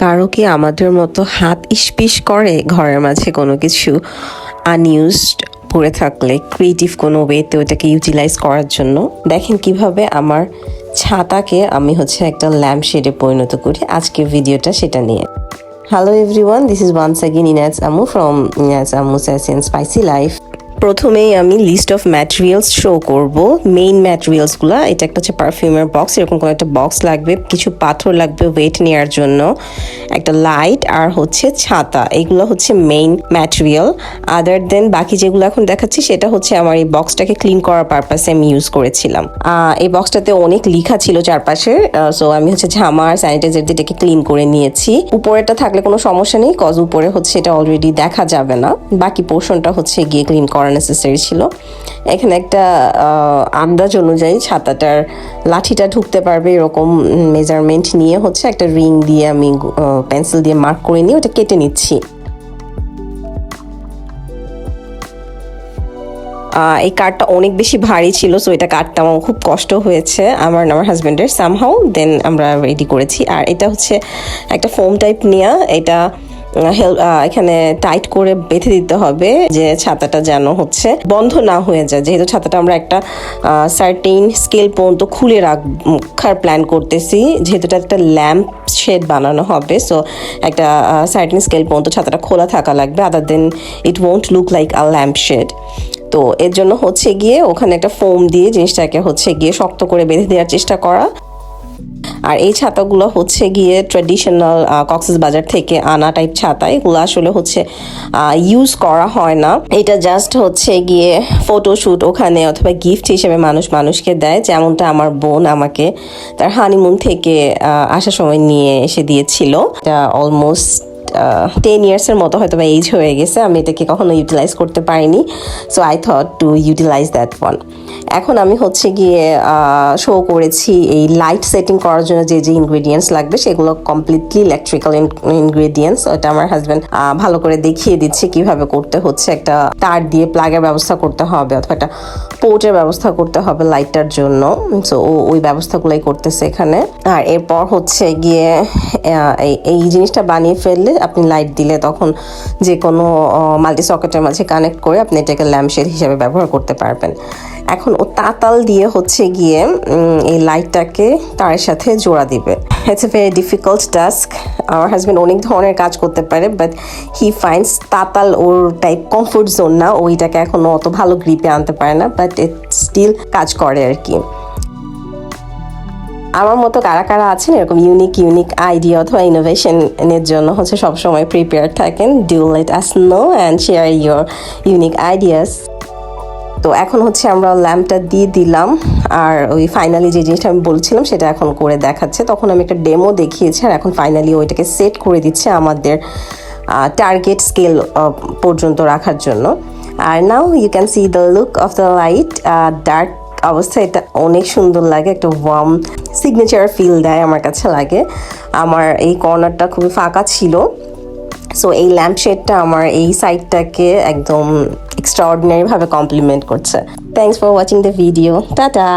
কারও কি আমাদের মতো হাত ইস্পিস করে ঘরের মাঝে কোনো কিছু আনইউজড পড়ে থাকলে ক্রিয়েটিভ কোনো ওয়েতে ওটাকে ইউটিলাইজ করার জন্য? দেখেন কীভাবে আমার ছাতাকে আমি হচ্ছে একটা ল্যাম্প শেডে পরিণত করি। আজকে ভিডিওটা সেটা নিয়ে। Hello everyone this is once again Inaz Amu from Inaz Amu sassy and spicy life প্রথমেই আমি লিস্ট অফ ম্যাটেরিয়ালস শো করব। মেইন ম্যাটেরিয়ালসগুলো এটা একটা হচ্ছে পারফিউমের বক্স এরকম কোনো একটা বক্স লাগবে, কিছু পাথর লাগবে ওয়েট নেওয়ার জন্য, একটা লাইট আর হচ্ছে ছাতা, এগুলো হচ্ছে মেইন ম্যাটেরিয়াল আদার দেন বাকি যেগুলো এখন দেখাচ্ছি, সেটা হচ্ছে আমার এই বক্সটাকে ক্লিন করার পারপাসে আমি ইউজ করেছিলাম। এই বক্সটাতে অনেক লিখা ছিল চারপাশে সো আমি হচ্ছে ঝামা আর স্যানিটাইজার দিয়ে এটাকে ক্লিন করে নিয়েছি। উপরেটা থাকলে কোনো সমস্যা নেই কজ উপরে হচ্ছে এটা অলরেডি দেখা যাবে না। বাকি পোর্শনটা হচ্ছে গিয়ে ক্লিন করা নেসেসারি ছিল। এখানে একটা আন্দাজ অনুযায়ী ছাতাটার লাঠিটা ঢুকতে পারবে এরকম মেজারমেন্ট নিয়ে হচ্ছে একটা রিং দিয়ে আমি পেন্সিল দিয়ে মার্ক করে নিয়ে ওটা কেটে নিচ্ছি। এই কার্ডটা অনেক বেশি ভারী ছিল সো এটা কাটতে আমার খুব কষ্ট হয়েছে। আমার আমার হাজব্যান্ডের সামহাও দেন আমরা রেডি করেছি। আর এটা হচ্ছে একটা ফোম টাইপ নেওয়া এটা এখানে টাইট করে বেঁধে দিতে হবে যে ছাতাটা যেন হচ্ছে বন্ধ না হয়ে যায়। যেহেতু ছাতাটা আমরা একটা সার্টেইন স্কেল পর্যন্ত খুলে রাখার প্ল্যান করতেছি, যেহেতু এটা একটা ল্যাম্প শেড বানানো হবে সো একটা সার্টেন স্কেল পর্যন্ত ছাতাটা খোলা থাকা লাগবে other than it won't look like a lamp shade তো এর জন্য হচ্ছে গিয়ে ওখানে একটা ফোম দিয়ে জিনিসটাকে হচ্ছে গিয়ে শক্ত করে বেঁধে দেওয়ার চেষ্টা করা। আর এই ছাতাগুলো হচ্ছে গিয়ে ট্রেডিশনাল কক্সেস বাজার থেকে আনা টাইপ ছাতা। এগুলো আসলে হচ্ছে ইউজ করা হয় না। এটা জাস্ট হচ্ছে গিয়ে ফটোশ্যুট ওখানে অথবা গিফট হিসেবে মানুষ মানুষকে দেয়। যেমনটা আমার বোন আমাকে তার হানিমুন থেকে আসার সময় নিয়ে এসে দিয়েছিল। এটা অলমোস্ট টেন ইয়ার্সের মতো হয়তো বা এইজ হয়ে গেছে, আমি এটাকে কখনো ইউটিলাইজ করতে পারিনি। So I thought to utilize that one এখন আমি হচ্ছে গিয়ে শো করেছি এই লাইট সেটিং করার জন্য যে যে ইনগ্রেডিয়েন্টস লাগবে, সেগুলো কমপ্লিটলি ইলেকট্রিক্যাল ইনগ্রেডিয়েন্টস ওটা আমার হাজব্যান্ড ভালো করে দেখিয়ে দিচ্ছে কীভাবে করতে হচ্ছে। একটা তার দিয়ে প্লাগের ব্যবস্থা করতে হবে, অথবা একটা পোর্টের ব্যবস্থা করতে হবে লাইটটার জন্য। সো ওই ব্যবস্থাগুলোই করতেছে এখানে। আর এরপর হচ্ছে গিয়ে এই জিনিসটা বানিয়ে ফেললে আপনি লাইট দিলে তখন যে কোনো মাল্টি সকেটের মাঝে কানেক্ট করে আপনি এটাকে ল্যাম্পশেড হিসেবে ব্যবহার করতে পারবেন। এখন ও তাতাল দিয়ে হচ্ছে গিয়ে এই লাইটটাকে তার সাথে জোড়া দিবে। It's a very difficult task আমার হাজব্যান্ড অনেক ধরনের কাজ করতে পারে বাট হি ফাইন্ডস তাতাল ওর টাইপ কমফোর্ট জোন না। ওইটাকে এখনও অত ভালো গ্রিপে আনতে পারে না বাট ইট স্টিল কাজ করে আর কি। আমার মতো কারা কারা আছেন? এরকম ইউনিক ইউনিক আইডিয়া অথবা ইনোভেশনের জন্য হচ্ছে সবসময় প্রিপেয়ার থাকেন। Do let us know and share your unique ideas তো এখন হচ্ছে আমরা ল্যাম্পটা দিয়ে দিলাম। আর ওই ফাইনালি যে জিনিসটা আমি বলছিলাম, সেটা এখন করে দেখাচ্ছে। তখন আমি একটা ডেমো দেখিয়েছি আর এখন ফাইনালি ওইটাকে সেট করে দিচ্ছে আমাদের টার্গেট স্কেল পর্যন্ত রাখার জন্য। আর now you can see the look of the light dark অবস্থা, এটা অনেক সুন্দর লাগে, একটা ওয়ার্ম সিগনেচার ফিল দেয় আমার কাছে লাগে। আমার এই কর্নারটা খুবই ফাঁকা ছিল। সো এই ল্যাম্পশেডটা আমার এই সাইডটাকে একদম এক্সট্রাঅর্ডিনারিভাবে কমপ্লিমেন্ট করছে। Thanks for watching the video tata